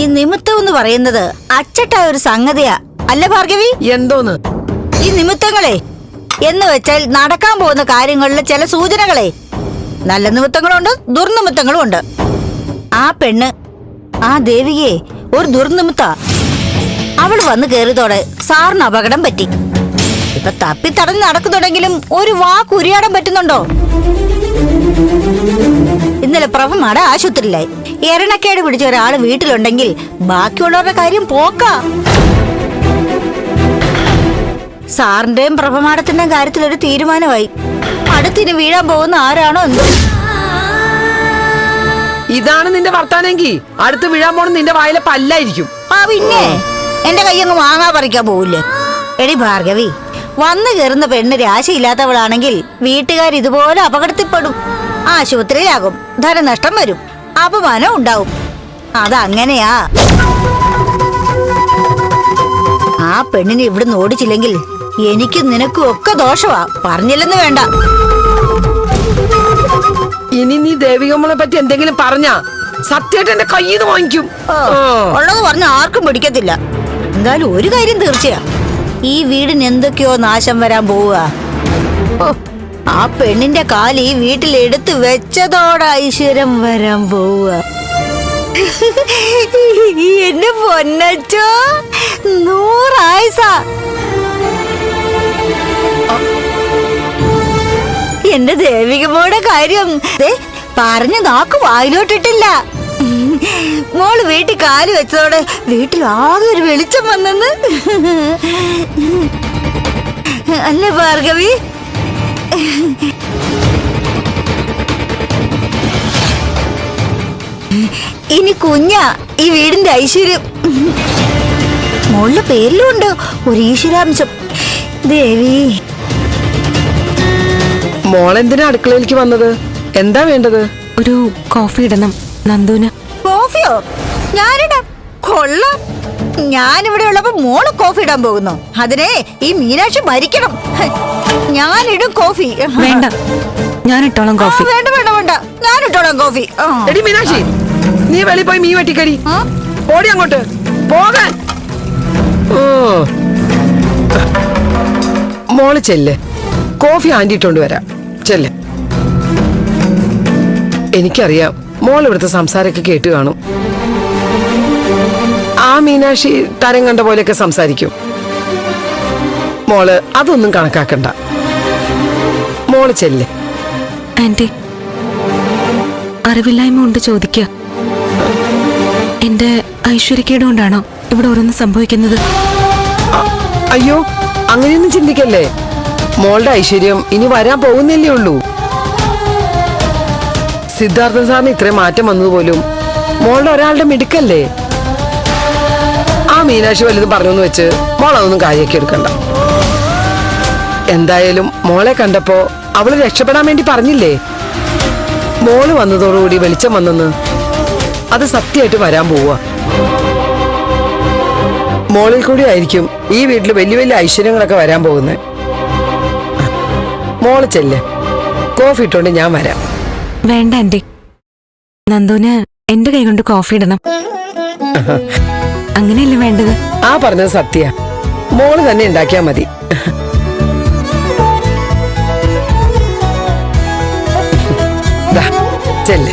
ഈ നിമിത്തം എന്ന് പറയുന്നത് അച്ചട്ടായ ഒരു സംഗതിയാ. അല്ല ഭാർഗവി? എന്തോന്ന്? ഈ നിമിത്തങ്ങളെ എന്ന് വെച്ചാൽ നടക്കാൻ പോകുന്ന കാര്യങ്ങളിലെ ചില സൂചനകളെ. നല്ല നിമിത്തങ്ങളുണ്ട് ദുർനിമിത്തങ്ങളും ഉണ്ട്. ആ പെണ്ണ് ആ ദേവികയെ ഒരു ദുർനിമിത്ത. അവൾ വന്നു കയറിയതോടെ സാറിന് അപകടം പറ്റി. ഇപ്പൊ തപ്പി തടഞ്ഞ് നടക്കുന്നുണ്ടെങ്കിലും ഒരു വാക്ക് ഉരിയാടാൻ പറ്റുന്നുണ്ടോ? ഇന്നലെ പ്രഭമാടെ ആശുപത്രിയിലായി. എരണക്കേട് പിടിച്ച ഒരാൾ വീട്ടിലുണ്ടെങ്കിൽ ബാക്കിയുള്ളവരുടെ കാര്യം പോക്കാ. സാറിന്റെയും പ്രഭമാടത്തിന്റെയും കാര്യത്തിൽ ഒരു തീരുമാനമായി. അടുത്തിന് വീഴാൻ പോകുന്ന ആരാണോ എന്തോ ഇതാണ് നിന്റെ വർത്താനെങ്കിൽ അടുത്ത് വീഴാൻ പോണ നിന്റെ വായിലെ പല്ലായിരിക്കും. ആ പിന്നെ. എന്റെ കയ്യങ്ങ് വാങ്ങാ പറിക്കാൻ പോവില്ലേ? എടി ഭാർഗവി വന്നു കയറുന്ന പെണ്ണ് രാശിയില്ലാത്തവളാണെങ്കിൽ വീട്ടുകാർ ഇതുപോലെ അപകടത്തിൽപ്പെടും. ആശുപത്രിയിലാകും. ധനനഷ്ടം വരും. അപമാനം ഉണ്ടാവും. അതങ്ങനെയാ. ആ പെണ്ണിനെ ഇവിടുന്ന് ഓടിച്ചില്ലെങ്കിൽ എനിക്കും നിനക്കും ഒക്കെ ദോഷമാ പറഞ്ഞില്ലെന്ന് വേണ്ട. ഇനി നീ ദേവികമ്മളെ പറ്റി എന്തെങ്കിലും പറഞ്ഞാ സത്യമായിട്ട് എന്റെ കയ്യിൽ നിന്ന് വാങ്ങിക്കും ഉള്ളത് പറഞ്ഞ ആർക്കും പിടിക്കത്തില്ല. എന്തായാലും ഒരു കാര്യം തീർച്ചയാ. ഈ വീടിന് എന്തൊക്കെയോ നാശം വരാൻ പോവുക. ആ പെണ്ണിന്റെ കാൽ വീട്ടിൽ എടുത്തു വെച്ചതോടെ ഐശ്വര്യം വരാൻ പോവുക. എന്നെ പൊന്നച്ചോ നൂറായുസ എന്റെ ദേവികമ്മയുടെ കാര്യം പറഞ്ഞു നാക്ക് വായിലോട്ടിട്ടില്ല. മോൾ വീട്ടിൽ കാൽ വെച്ചതോടെ വീട്ടിൽ ആകെ ഒരു വെളിച്ചം വന്നെന്ന്. അല്ലേ ഭാർഗവി. ഇനി കുഞ്ഞാ ഈ വീടിന്റെ ഐശ്വര്യം. മോളുടെ പേരിലും ഉണ്ട് ഒരു ഈശ്വരാംശം. ദേവി. മോളെന്തിനാ അടുക്കളയിലേക്ക് വന്നത്? എന്താ വേണ്ടത്? ഒരു കോഫി ഇടണം നന്ദുന് കോഫിയോ? ഞാനിടാം കൊള്ളാം. ഞാനിവിടെ ഉള്ളപ്പോ മോൾ കോഫി ഇടാൻ പോകുന്നു. അതിനെ ഈ മീനാക്ഷി മരിക്കണം. ഞാനിടും കോഫി. വേണ്ട. ഞാൻ ഇട്ടോളാം കോഫി. വേണ്ട വേണ്ട വേണ്ട. ഞാനിട്ടോളാം കോഫി. എടി മീനാക്ഷി നീ വെളി പോയി മീൻ വെട്ടിക്കരി ഓടി അങ്ങോട്ട്. പോകാൻ. ഓ. മോൾ ചെല്ല്. കോഫി ആന്റി ഇട്ടോണ്ട് വരാം. ചെല്ല്. എനിക്കറിയാം. മോൾ ഇവിടുത്തെ സംസാരമൊക്കെ കേട്ട് കാണും. ആ മീനാക്ഷി തരം കണ്ട പോലെയൊക്കെ സംസാരിക്കും. മോൾ അതൊന്നും കണക്കാക്കണ്ട. മോൾ ചെല്ല്. ആന്റി അറിവില്ലായ്മ കൊണ്ട് ചോദിക്കുക എന്റെ ഐശ്വര്യക്കേട് കൊണ്ടാണോ ഇവിടെ ഓരോന്ന് സംഭവിക്കുന്നത്? അയ്യോ അങ്ങനെയൊന്നും ചിന്തിക്കല്ലേ? മോളുടെ ഐശ്വര്യം ഇനി വരാൻ പോകുന്നില്ലേ ഉള്ളൂ. സിദ്ധാർത്ഥ സാറിന് ഇത്രയും മാറ്റം വന്നതുപോലും മോളുടെ ഒരാളുടെ മിടുക്കല്ലേ? ആ മീനാക്ഷി വലുതും പറഞ്ഞെന്ന് വെച്ച് മോൾ അതൊന്നും കാര്യമാക്കി എടുക്കണ്ട. എന്തായാലും മോളെ കണ്ടപ്പോ അവൾ രക്ഷപ്പെടാൻ വേണ്ടി പറഞ്ഞില്ലേ? മോൾ വന്നതോടുകൂടി വെളിച്ചം വന്നെന്ന് അത് സത്യമായിട്ട് വരാൻ പോവുക. മോളിൽ കൂടി ആയിരിക്കും ഈ വീട്ടിൽ വലിയ വലിയ ഐശ്വര്യങ്ങളൊക്കെ വരാൻ പോകുന്നത്. മോൾ ചെല്ലേ. കോഫി ഇട്ടോണ്ട് ഞാൻ വരാം. വേണ്ട ആന്റി. നന്ദുന് എന്റെ കൈ കൊണ്ട് കോഫി ഇടണം. അങ്ങനെയല്ലേ വേണ്ടത്? ആ പറഞ്ഞത് സത്യ. മോൾ തന്നെ ഉണ്ടാക്കിയാ മതി. ചെല്ല്.